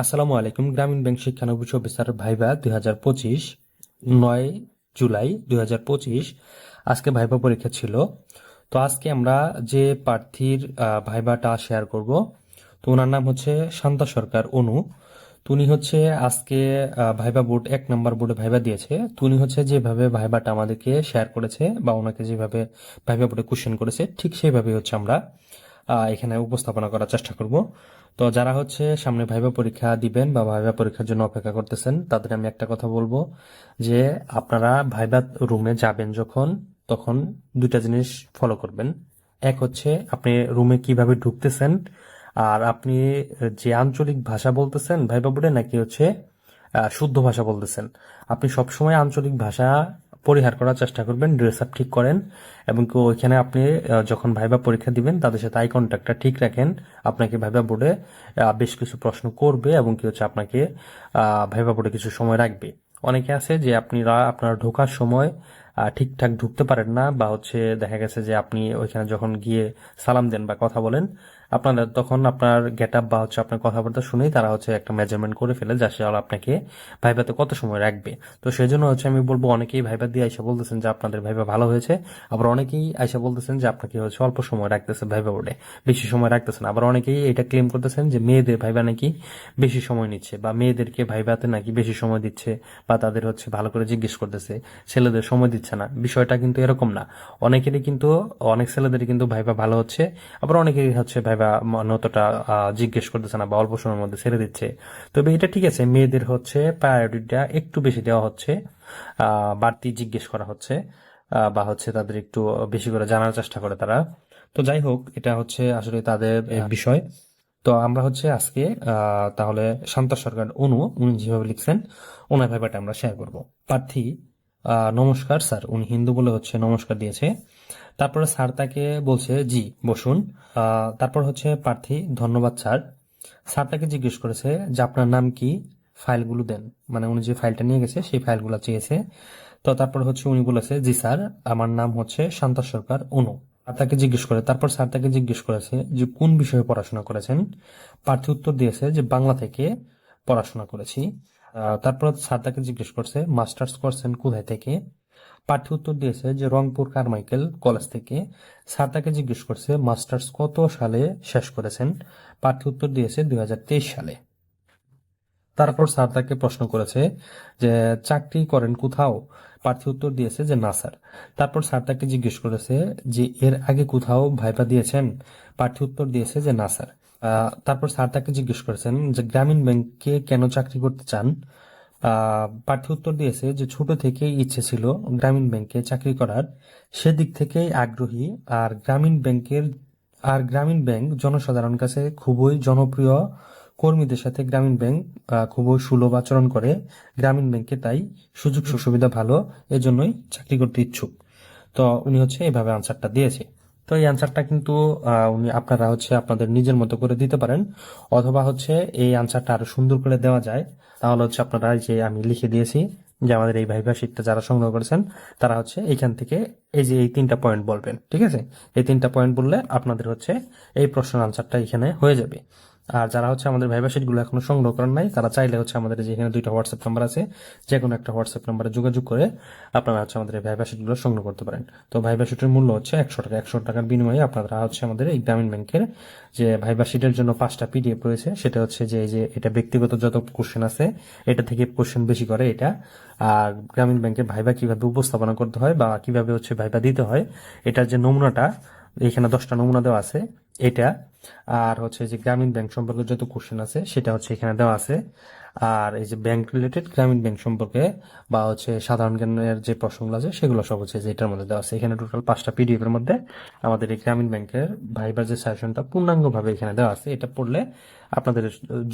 আসসালামু আলাইকুম, গ্রামীণ ব্যাংক শিক্ষানবিশ অফিসার ভাইবা দুই হাজার পঁচিশ, নয় জুলাই দুই হাজার পঁচিশ। আজকে ভাইবা পরীক্ষা ছিল। তো আজকে আমরা যে প্রার্থীর ভাইবাটা শেয়ার করব, তো ওনার নাম হচ্ছে শান্তা সরকার অনু। তো উনি হচ্ছে আজকে ভাইবা বোর্ড, এক নম্বর বোর্ডে ভাইবা দিয়েছে। তো উনি হচ্ছে যেভাবে ভাইবাটা আমাদেরকে শেয়ার করেছে বা ওনাকে যেভাবে ভাইবা বোর্ডে কোশ্চেন করেছে, ঠিক সেইভাবে হচ্ছে আমরা। এখানে উপস্থাপনা করার চেষ্টা করব। তো যারা হচ্ছে সামনে ভাইবা পরীক্ষা দিবেন বা ভাইবা পরীক্ষার জন্য অপেক্ষা করতেছেন, তাদের আমি একটা কথা বলব যে আপনারা ভাইবা রুমে যাবেন যখন, তখন দুইটা জিনিস ফলো করবেন। এক হচ্ছে আপনি রুমে কীভাবে ঢুকতেছেন, আর আপনি যে আঞ্চলিক ভাষা বলতেছেন ভাইবা বোর্ডে, নাকি হচ্ছে শুদ্ধ ভাষা বলতেছেন? আপনি সবসময় আঞ্চলিক ভাষা পরিহার করার চেষ্টা করবেন ড্রেস আপ ঠিক করেন এবং ওইখানে আপনি যখন ভাইবা পরীক্ষা দিবেন, তাদের সাথে আই কন্ট্যাক্টটা ঠিক রাখেন। আপনাকে ভাইবা বোর্ডে বেশ কিছু প্রশ্ন করবে এবং কি হচ্ছে আপনাকে ভাইবা বোর্ডে কিছু সময় রাখবে। অনেকে আছে যে আপনারা, আপনার ঢোকার সময় ঠিকঠাক ঢুকতে পারেন না বা হচ্ছে দেখা গেছে যে আপনি ওইখানে যখন গিয়ে সালাম দেন বা কথা বলেন, আপনাদের তখন আপনার গেট আপ বা হচ্ছে আপনার কথাবার্তা শুনেই তারা হচ্ছে একটা মেজারমেন্ট করে ফেলে যা সে আপনাকে ভাইভাতে কত সময় রাখবে। তো সেই জন্য হচ্ছে আমি বলব অনেকেই ভাইবা দিয়ে আইসা বলতেছেন যে আপনাদের ভাইবা ভালো হয়েছে, আবার অনেকেই আইসা বলতেছেন যে আপনাকে হচ্ছে অল্প সময় রাখতেছে ভাইবা বোর্ডে, বেশি সময় রাখতেছেন। আবার অনেকেই এটা ক্লেম করতেছেন যে মেয়েদের ভাইবা নাকি বেশি সময় নিচ্ছে বা মেয়েদেরকে ভাইবাতে নাকি বেশি সময় দিচ্ছে বা তাদের হচ্ছে ভালো করে জিজ্ঞেস করতেছে, ছেলেদের সময় দিচ্ছে। না। বিষয়টা কিন্তু এরকম না। অনেকেরই কিন্তু অনেক ছেলেদেরই কিন্তু ভাইবা ভালো হচ্ছে আবার অনেকেরই হচ্ছে ভাইবা মানে অতটা জিজ্ঞেস করতেছে না বা অল্প সময়ের মধ্যে ছেড়ে দিচ্ছে। তবে এটা ঠিক আছে মেয়েদের হচ্ছে প্রায়োরিটিটা একটু বেশি দেওয়া হচ্ছে আহ, বাড়তি জিজ্ঞেস করা হচ্ছে বা হচ্ছে তাদের একটু বেশি করে জানার চেষ্টা করে তারা। তো যাই হোক এটা হচ্ছে আসলে তাদের বিষয়। তো আমরা হচ্ছে আজকে আহ, তাহলে শান্তা সরকার অনু উনি যেভাবে লিখছেন ওনার ব্যাপারটা আমরা শেয়ার করব। প্রার্থী নমস্কার, স্যার। উনি হিন্দু বলে হচ্ছে নমস্কার দিয়েছে। তারপরে স্যার তাকে বলছে, জি, বসুন। তারপর হচ্ছে প্রার্থী, ধন্যবাদ, স্যার। স্যার তাকে জিজ্ঞেস করেছে যে, আপনার নাম কি? ফাইলগুলো দেন। মানে উনি যে ফাইলটা নিয়ে গেছে, সেই ফাইলগুলো চেয়েছে। তো তারপর হচ্ছে উনি বলেছে, জি, স্যার, আমার নাম হচ্ছে শান্তা সরকার অনু। আর তাকে জিজ্ঞেস করে, তারপর স্যার তাকে জিজ্ঞেস করেছে যে, কোন বিষয়ে পড়াশোনা করেছেন? প্রার্থী উত্তর দিয়েছে যে, বাংলা থেকে পড়াশোনা করেছি। তারপর স্যার তাকে জিজ্ঞেস করছে মাস্টার্স করছেন কোথায় থেকে? প্রার্থী উত্তর দিয়েছে যে, রংপুর কারমাইকেল কলেজ থেকে। স্যার তাকে জিজ্ঞেস করছে মাস্টার্স কত সালে শেষ করেছেন? প্রার্থী উত্তর দিয়েছে দু হাজার তেইশ সালে। তারপর স্যার তাকে প্রশ্ন করেছে যে, চাকরি করেন কোথাও? প্রার্থী উত্তর দিয়েছে যে, না, স্যার। তারপর স্যার তাকে জিজ্ঞেস করেছে যে, এর আগে কোথাও ভাইবা দিয়েছেন? প্রার্থী উত্তর দিয়েছে যে, না, স্যার। তারপর স্যার তাকে জিজ্ঞেস করেছেন যে গ্রামীণ ব্যাংকে কেন চাকরি করতে চান? প্রার্থী উত্তর দিয়েছে যে ছোট থেকেই ইচ্ছে ছিল গ্রামীণ ব্যাংকে চাকরি করার। সেদিক থেকেই আগ্রহী আর গ্রামীণ ব্যাংকের আর গ্রামীণ ব্যাংক জনসাধারণ কাছে খুবই জনপ্রিয়। কর্মীদের সাথে গ্রামীণ ব্যাংক খুবই সুলভ আচরণ করে। গ্রামীণ ব্যাংকে তাই সুযোগ সুবিধা ভালো, এজন্যই চাকরি করতে ইচ্ছুক। তো উনি হচ্ছে এভাবে আনসারটা দিয়েছে। তো এই আনসারটা কিন্তু আপনারা হচ্ছে আপনাদের নিজের মতো করে দিতে পারেন। অথবা হচ্ছে এই আনসারটা আরও সুন্দর করে দেওয়া যায়। তাহলে হচ্ছে আপনারা যে আমি লিখে দিয়েছি যে আমাদের এই ভাইভা যারা সংগ্রহ করেছেন, তারা হচ্ছে এখান থেকে এই যে এই তিনটা পয়েন্ট বলবেন, ঠিক আছে? এই তিনটা পয়েন্ট বললে আপনাদের হচ্ছে এই প্রশ্নের আনসারটা এখানে হয়ে যাবে। আর যারা হচ্ছে আমাদের ভাইবা শিটগুলো এখনও সংগ্রহ করেন নাই, তারা চাইলে হচ্ছে আমাদের যে এখানে দুইটা হোয়াটসঅ্যাপ নাম্বার আছে যে কোনো একটা হোয়াটসঅ্যাপ নাম্বারে যোগাযোগ করে আপনারা হচ্ছে আমাদের ভাইবা শিটগুলো সংগ্রহ করতে পারেন। তো ভাইবা শিটের মূল্য হচ্ছে একশো টাকা, একশো টাকার বিনিময়ে আপনারা হচ্ছে আমাদের এই গ্রামীণ ব্যাংকের যে ভাইবা শিটের জন্য পাঁচটা পিডিএফ রয়েছে, সেটা হচ্ছে যে, এই যে এটা ব্যক্তিগত যত কোশ্চেন আছে, এটা থেকে কোশ্চেন বেশি করে এটা। আর গ্রামীণ ব্যাংকের ভাইবা কীভাবে উপস্থাপনা করতে হয় বা কীভাবে হচ্ছে ভাইবা দিতে হয়, এটার যে নমুনাটা, এখানে দশটা নমুনা দেওয়া আছে, এটা আর হচ্ছে যে গ্রামীণ ব্যাংক সম্পর্কে যত কোশ্চেন আছে, সেটা হচ্ছে এখানে দেওয়া আছে। আর এই যে ব্যাংক রিলেটেড গ্রামীণ ব্যাংক সম্পর্কে বা হচ্ছে সাধারণ জ্ঞানের যে প্রশ্নগুলো আছে, সেগুলো সব হচ্ছে যে এটার মধ্যে দেওয়া আছে। এখানে টোটাল পাঁচটা পিডিএফ এর মধ্যে আমাদের এই গ্রামীণ ব্যাংকের ভাইবার যে সাজেশনটা পূর্ণাঙ্গভাবে এখানে দেওয়া আছে। এটা পড়লে আপনাদের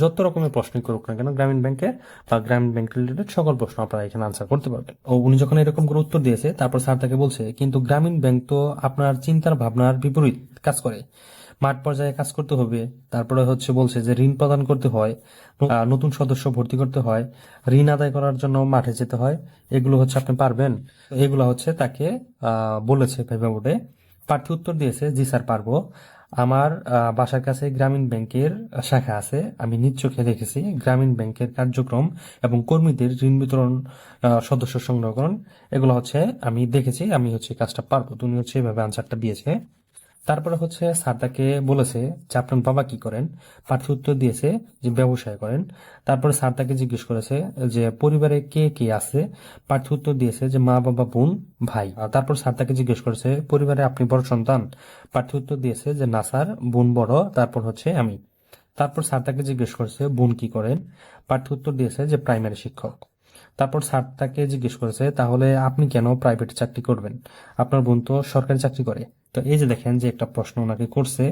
যত রকমের প্রশ্নই করুক না কেন, গ্রামীণ ব্যাংকে বা গ্রামীণ ব্যাংক রিলেটেড সকল প্রশ্ন আপনারা এখানে আনসার করতে পারবেন। ও উনি যখন এরকম করে উত্তর দিয়েছে, তারপর স্যার তাকে বলছে, কিন্তু গ্রামীণ ব্যাংক তো আপনার চিন্তার ভাবনার বিপরীত কাজ করে। মাঠ পর্যায়ে কাজ করতে হবে। তারপরে হচ্ছে বলছে যে ঋণ প্রদান করতে হয় নতুন সদস্য ভর্তি করতে হয়, ঋণ আদায় করার জন্য মাঠে যেতে হয়। এগুলো হচ্ছে আপনি পারবেন। এগুলো হচ্ছে তাকে বলেছে ভাইবা বোর্ডে প্রার্থী উত্তর দিয়েছে, জি স্যার, পারব। আমার বাসার কাছে গ্রামীণ ব্যাংকের শাখা আছে। আমি নিজ দেখেছি। গ্রামীণ ব্যাংকের কার্যক্রম এবং কর্মীদের ঋণ বিতরণ সদস্য সংরক্ষণ, এগুলো হচ্ছে আমি দেখেছি। আমি হচ্ছে কাজটা পারব। তুমি হচ্ছে এভাবে আনসারটা দিয়েছে। তারপরে হচ্ছে স্যার তাকে বলেছে যে আপনার বাবা কি করেন? প্রার্থী উত্তর দিয়েছে যে ব্যবসায় করেন। তারপরে স্যার তাকে জিজ্ঞেস করেছে যে পরিবারে কে কে আছে? প্রার্থী উত্তর দিয়েছে যে মা, বাবা, বোন, ভাই। তারপর স্যার তাকে জিজ্ঞেস করেছে, পরিবারে আপনি বড় সন্তান? প্রার্থী উত্তর দিয়েছে যে না স্যার, বোন বড়, তারপর হচ্ছে আমি। তারপর স্যার তাকে জিজ্ঞেস করেছে, বোন কি করেন? প্রার্থী উত্তর দিয়েছে যে প্রাইমারি শিক্ষক। তারপর স্যার তাকে জিজ্ঞেস করেছে, তাহলে আপনি কেন প্রাইভেট চাকরি করবেন? আপনার বোন তো সরকারি চাকরি করে। তো এই যে দেখেন যে একটা প্রশ্ন ওনাকে করছে,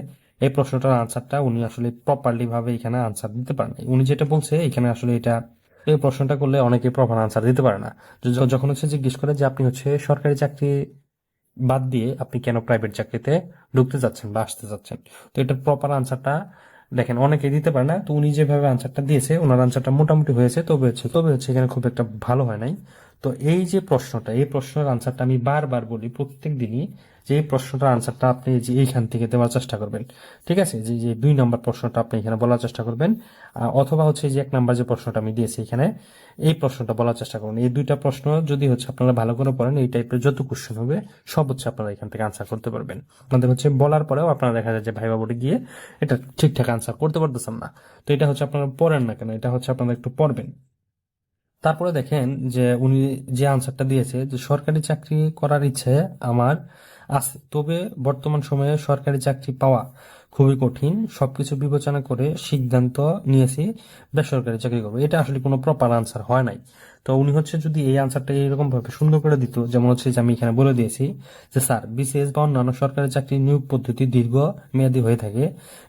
এই প্রশ্নটার আনসারটা উনি আসলে প্রপারলি ভাবে এখানে আনসার দিতে পারেন উনি যেটা বলছে, এখানে আসলে এটা, এই প্রশ্নটা করলে অনেকে প্রপার আনসার দিতে পারে না। যখন হচ্ছে জিজ্ঞেস করে যে আপনি হচ্ছে সরকারি চাকরি বাদ দিয়ে আপনি কেন প্রাইভেট চাকরিতে ঢুকতে যাচ্ছেন বা আসতে যাচ্ছেন, তো এটার প্রপার আনসারটা দেখেন অনেকে দিতে পারে না। তো উনি যেভাবে আনসারটা দিয়েছে, ওনার আনসারটা মোটামুটি হয়েছে, তবে হচ্ছে তবে হচ্ছে এখানে খুব একটা ভালো হয় নাই। তো এই যে প্রশ্নটা, এই প্রশ্নের আনসারটা আমি বারবার বলি প্রত্যেক দিনই যে এই প্রশ্নটার আনসারটা আপনি যে এইখান থেকে দেওয়ার চেষ্টা করবেন, ঠিক আছে? যে যে দুই নম্বর প্রশ্নটা আপনি এখানে বলার চেষ্টা করবেন অথবা হচ্ছে যে এক নম্বর যে প্রশ্নটা আমি দিয়েছি এখানে, এই প্রশ্নটা বলার চেষ্টা করবেন এই দুইটা প্রশ্ন যদি হচ্ছে আপনারা ভালো করে পড়েন, এই টাইপের যত কোশ্চেন হবে, সব হচ্ছে আপনারা এখান থেকে আনসার করতে পারবেন। আপনাদের হচ্ছে বলার পরেও আপনারা দেখা যায় যে ভাইবা বোর্ডে গিয়ে এটা ঠিকঠাক আনসার করতে পারতেছেন না। তো এটা হচ্ছে আপনারা পড়েন না কেন? এটা হচ্ছে আপনারা একটু পড়বেন। তারপরে দেখেন যে উনি যে আনসারটা দিয়েছে যে সরকারি চাকরি করার ইচ্ছে আমার আছে। তবে বর্তমান সময়ে সরকারি চাকরি পাওয়া খুবই কঠিন। সবকিছু বিবেচনা করে সিদ্ধান্ত নিয়েছি বেসরকারি চাকরি করব। এটা আসলে কোনো প্রপার আনসার হয় নাই। তো উনি হচ্ছে যদি এই আনসারটা এরকম ভাবে সুন্দর করে দিত, যেমন হচ্ছে যে আমি এখানে বলে দিয়েছি যে, স্যার বিসিএস বা অন্যান্য সরকারি চাকরি নিয়োগ পদ্ধতি দীর্ঘ মেয়াদী হয়ে থাকে,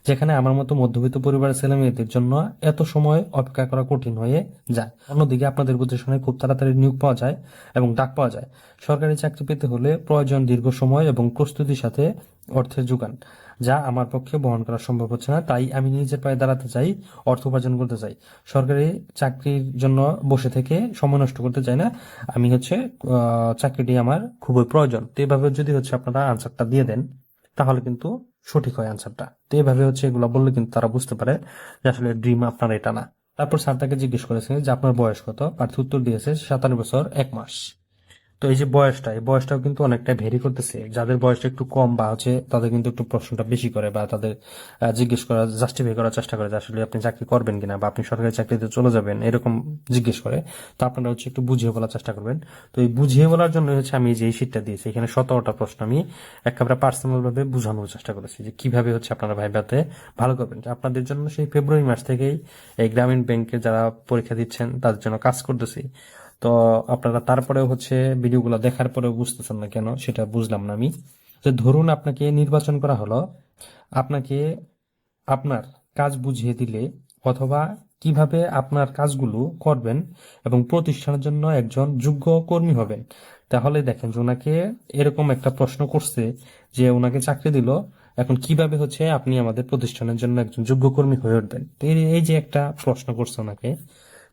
যেখানে আমার মতো মধ্যবিত্ত পরিবারের ছেলে মেয়েদের জন্য এত সময় অপেক্ষা করা কঠিন হয়ে যায়। অন্যদিকে আপনাদের পজিশনে খুব তাড়াতাড়ি নিয়োগ পাওয়া যায় এবং ডাক পাওয়া যায়। সরকারি চাকরি পেতে হলে প্রয়োজন দীর্ঘ সময় এবং প্রস্তুতির সাথে অর্থের যোগান, যা আমার পক্ষে বহন করা সম্ভব হচ্ছে না। তাই আমি নিজের পায়ে দাঁড়াতে চাই, অর্থ উপার্জন করতে চাই। সরকারি চাকরির জন্য বসে থেকে সময় নষ্ট করতে চাই না, আমি হচ্ছে চাকরিটি আমার খুবই প্রয়োজন। তো এভাবে যদি হচ্ছে আপনারা আনসারটা দিয়ে দেন, তাহলে কিন্তু সঠিক হয় আনসারটা তো এভাবে হচ্ছে এগুলো বললে কিন্তু তারা বুঝতে পারে যে আসলে ড্রিম আপনার এটা না। তারপর স্যার তাকে জিজ্ঞেস করেছে যে আপনার বয়স কত? পার্থ উত্তর দিয়েছে সাতান্ন বছর, এক মাস। তো এই যে বয়সটা, এই বয়সটাও কিন্তু অনেকটা ভেরি করতেছে। যাদের বয়সটা একটু কম বা হচ্ছে তাদের কিন্তু একটু প্রশ্নটা বেশি করে বা তাদের জিজ্ঞেস করা জাস্টিফাই করার চেষ্টা করে যে আসলে আপনি চাকরি করবেন কিনা বা আপনি সরকারি চাকরিতে চলে যাবেন, এরকম জিজ্ঞেস করে। তো আপনারা হচ্ছে একটু বুঝিয়ে বলার চেষ্টা করবেন। তো এই বুঝিয়ে বলার জন্য হচ্ছে আমি যে শীটটা দিয়েছি, এখানে সতেরোটা প্রশ্ন আমি একেবারে পার্সোনাল ভাবে বোঝানোর চেষ্টা করেছি যে কীভাবে হচ্ছে আপনারা ভাইবাতে ভালো করবেন। আপনাদের জন্য সেই ফেব্রুয়ারি মাস থেকেই এই গ্রামীণ ব্যাংকে যারা পরীক্ষা দিচ্ছেন, তাদের জন্য কাজ করতেছি। তো আপনারা তারপরেও হচ্ছে ভিডিওগুলো দেখার পরেও বুঝতেছেন না কেন, সেটা বুঝলাম না আমি। যে ধরুন আপনাকে নির্বাচন করা হলো, আপনাকে আপনার কাজ বুঝিয়ে দিলে অথবা কীভাবে আপনার কাজগুলো করবেন এবং প্রতিষ্ঠানের জন্য একজন যোগ্য কর্মী হবেন, তাহলে দেখেন যে ওনাকে এরকম একটা প্রশ্ন করছে যে ওনাকে চাকরি দিল, এখন কীভাবে হচ্ছে আপনি আমাদের প্রতিষ্ঠানের জন্য একজন যোগ্য কর্মী হয়ে উঠবেন? এই যে একটা প্রশ্ন করছে ওনাকে,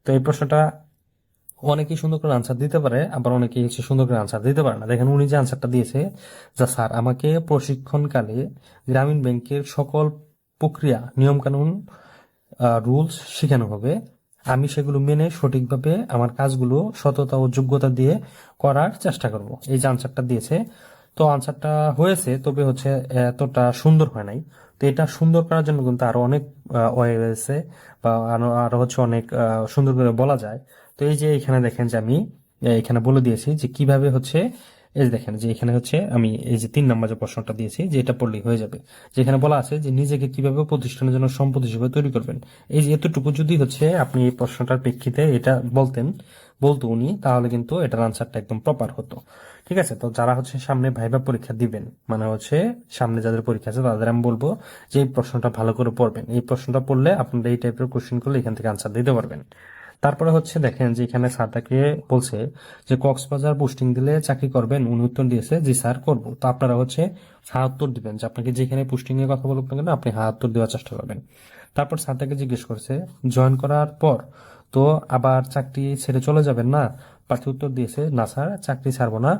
তো এই প্রশ্নটা অনেকেই সুন্দর করে আনসার দিতে পারে, আবার অনেকেই হচ্ছে সুন্দর করে আনসার দিতে পারে না। দেখেন, উনি যে আনসারটা দিয়েছে, যা স্যার, আমাকে প্রশিক্ষণকালে গ্রামীণ ব্যাংকের সকল প্রক্রিয়া, নিয়মকানুন রুলস শেখানো হবে। আমি সেগুলো মেনে সঠিকভাবে আমার কাজগুলো সততা ও যোগ্যতা দিয়ে করার চেষ্টা করব। এই যে আনসারটা দিয়েছে, তো আনসারটা হয়েছে, তবে হচ্ছে এতটা সুন্দর হয় নাই। তো এটা সুন্দর করার জন্য কিন্তু আরও অনেক ওয়ে রয়েছে বা আরও হচ্ছে অনেক সুন্দর করে বলা যায়। তো এই যে এখানে দেখেন যে আমি এখানে বলে দিয়েছি যে কীভাবে হচ্ছে, এই দেখেন যে এখানে হচ্ছে আমি এই যে তিন নম্বর যে প্রশ্নটা দিয়েছি, যে এটা পড়লেই হয়ে যাবে। যেখানে বলা আছে যে নিজেকে কীভাবে প্রতিষ্ঠানের জন্য সম্পদ হিসেবে তৈরি করবেন। এই যে এতটুকু যদি হচ্ছে আপনি এই প্রশ্নটার প্রেক্ষিতে এটা বলতেন, বলতো উনি, তাহলে কিন্তু এটার আনসারটা একদম প্রপার হতো। ঠিক আছে? তো যারা হচ্ছে সামনে ভাইবা পরীক্ষা দিবেন মানে হচ্ছে সামনে যাদের পরীক্ষা আছে তাদের আমি বলব যে এই প্রশ্নটা ভালো করে পড়বেন। এই প্রশ্নটা পড়লে আপনারা এই টাইপের কোশ্চেন করলে এখান থেকে আনসার দিতে পারবেন। তারপরে হচ্ছে দেখেন যে এখানে স্যার বলছে যে কক্সবাজার পোস্টিং দিলে চাকরি করবেন, উনি উত্তর দিয়েছে, জি স্যার, করব। তো আপনারা হচ্ছে উত্তর দিবেন, যে আপনাকে যেখানে পোস্টিং এর কথা বলুক না কেন, আপনি উত্তর দেওয়ার চেষ্টা করবেন। তারপর স্যার জিজ্ঞেস করছে, জয়েন করার পর তো আবার চাকরি ছেড়ে চলে যাবেন না? প্রার্থী উত্তর দিয়েছে, না স্যার, চাকরি ছাড়বো না।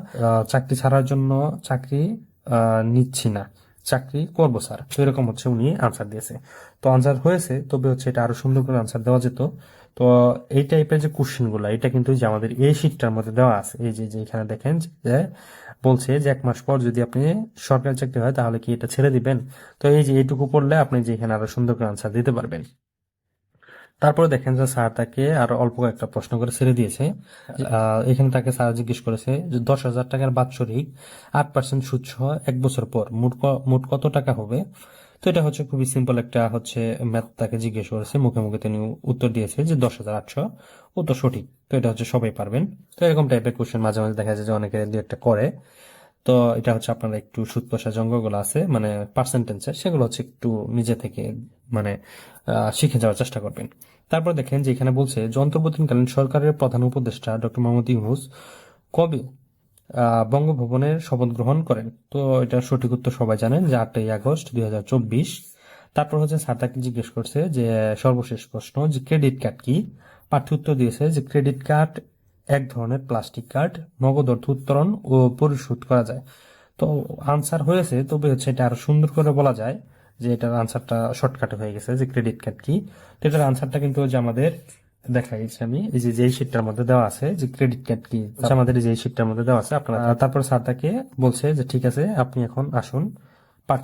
চাকরি ছাড়ার জন্য চাকরি নিচ্ছি না। চাকরি করব স্যার। তো এরকম হচ্ছে উনি আনসার দিয়েছে। তো আনসার হয়েছে, তবে হচ্ছে এটা আরও সুন্দর করে আনসার দেওয়া যেত। তো এই টাইপের যে কোশ্চেনগুলো, এটা কিন্তু যে আমাদের এই শীটটার মধ্যে দেওয়া আছে। এই যে যে এখানে দেখেন যে, বলছে যে এক মাস পর যদি আপনি সরকারি চাকরি হয়, তাহলে কি এটা ছেড়ে দিবেন? তো এই যে এইটুকু পড়লে আপনি যে এখানে আরও সুন্দর করে আনসার দিতে পারবেন। তারপরে দেখেন যে স্যার তাকে আরও অল্প একটা প্রশ্ন করে ছেড়ে দিয়েছে। এখানে তাকে স্যার জিজ্ঞেস করেছে যে দশ হাজার টাকার বাৎসরিক আট পার্সেন্ট সুদ সহ এক বছর পর মোট মোট কত টাকা হবে? তো এটা হচ্ছে খুবই সিম্পল একটা হচ্ছে ম্যাথ তাকে জিজ্ঞেস করেছে। মুখে মুখে তিনি উত্তর দিয়েছে যে দশ হাজার আটশো। উত্তর সঠিক। তো এটা হচ্ছে সবাই পারবেন। তো এরকম টাইপের কোশ্চেন মাঝে মাঝে দেখা যায় যে অনেকে দু একটা করে। তো এটা হচ্ছে আপনারা একটু সুদ পয়সা যে আছে মানে পার্সেন্টেন্সের সেগুলো হচ্ছে একটু নিজে থেকে মানে শিখে যাওয়ার চেষ্টা করবেন। তারপর দেখেন যে এখানে বলছে যে অন্তর্বর্তীকালীন সরকারের প্রধান উপদেষ্টা ডক্টর মোহাম্মদ ইউনুস কবে বঙ্গভবনের শপথ গ্রহণ করেন। তো এটা সঠিক উত্তর সবাই জানেন যে আটই আগস্ট দুই হাজার চব্বিশ। তারপর হচ্ছে স্যার তাকে জিজ্ঞেস করছে যে, সর্বশেষ প্রশ্ন যে ক্রেডিট কার্ড কি? পাঠ্য উত্তর দিয়েছে যে ক্রেডিট কার্ড এক ধরনের প্লাস্টিক কার্ড, নগদ অর্থ উত্তরণ ও পরিশোধ করা যায়। তো আনসার হয়েছে, তবে হচ্ছে এটা আরও সুন্দর করে বলা যায় যে এটার আনসারটা শর্টকাটে হয়ে গেছে যে ক্রেডিট কার্ড কি। তো এটার আনসারটা কিন্তু যে আমাদের দেখা গেছে আমি। এই যে যেই শিটটার মধ্যে দেওয়া আছে যে ক্রেডিট কার্ড কি আমাদের এই যে শিটটার মধ্যে দেওয়া আছে আপনারা তারপর স্যার তাকে বলছে যে ঠিক আছে আপনি এখন আসুন।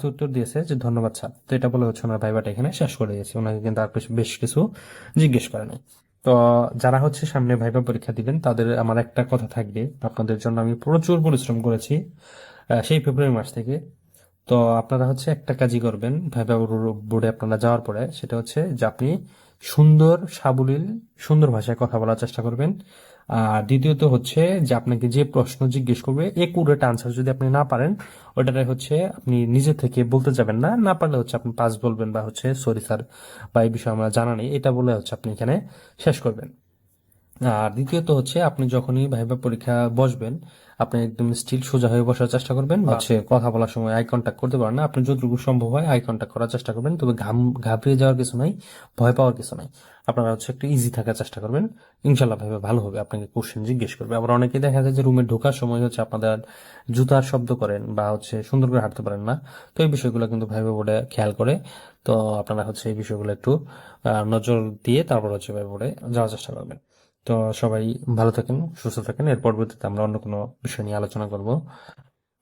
উত্তর দিয়েছে যে ধন্যবাদ স্যার তো এটা বলে হচ্ছে ওনার ভাইবাটা এখানে শেষ করে দিয়েছে। ওনাকে কিন্তু আর কিছু- বেশ কিছু জিজ্ঞেস করে নাই। তো যারা হচ্ছে সামনে ভাইবা পরীক্ষা দিবেন তাদের আমার একটা কথা থাকবে। আপনাদের জন্য আমি প্রচুর পরিশ্রম করেছি সেই ফেব্রুয়ারি মাস থেকে। তো আপনারা হচ্ছে একটা কাজই করবেন ভাইবা বোর্ডে আপনারা যাওয়ার পরে সেটা হচ্ছে যে আপনি সুন্দর সাবলীল, সুন্দর ভাষায় কথা বলার চেষ্টা করবেন। আর দ্বিতীয়ত হচ্ছে যে আপনাকে যে প্রশ্ন জিজ্ঞেস করবে একুরেট আনসার যদি আপনি না পারেন, ওটাটাই হচ্ছে আপনি নিজে থেকে বলতে যাবেন না। না পারলে হচ্ছে আপনি পাস বলবেন বা হচ্ছে সরি স্যার বা এই বিষয়ে আমরা জানা নেই। এটা বলে হচ্ছে আপনি এখানে শেষ করবেন। আর দ্বিতীয়ত হচ্ছে আপনি যখনই ভাইবা পরীক্ষা বসবেন আপনি একদম স্টিল সোজা হয়ে বসার চেষ্টা করবেন হচ্ছে কথা বলার সময় আই কন্ট্যাক্ট করতে পারেন না। আপনি যতটুকু সম্ভব হয় আই কন্ট্যাক্ট করার চেষ্টা করবেন তবে ঘাম ঘাবড়িয়ে যাওয়ার কিছু নাই ভয় পাওয়ার কিছু নাই। আপনারা হচ্ছে একটু ইজি থাকার চেষ্টা করবেন। ইনশাল্লাহ ভাইবা ভালো হবে আপনাকে কোশ্চেন জিজ্ঞেস করবে। আবার অনেকেই দেখা যায় যে রুমে ঢোকার সময় হচ্ছে আপনাদের জুতার শব্দ করেন বা হচ্ছে সুন্দর করে হাঁটতে পারেন না। তো এই বিষয়গুলো কিন্তু ভাইবা বোর্ডে খেয়াল করে। তো আপনারা হচ্ছে এই বিষয়গুলো একটু আহ, নজর দিয়ে তারপর হচ্ছে ভাইবা বোর্ডে যাওয়ার চেষ্টা করবেন। তো সবাই ভালো থাকেন, সুস্থ থাকেন। এর পরবর্তীতে আমরা অন্য কোনো বিষয় নিয়ে আলোচনা করব।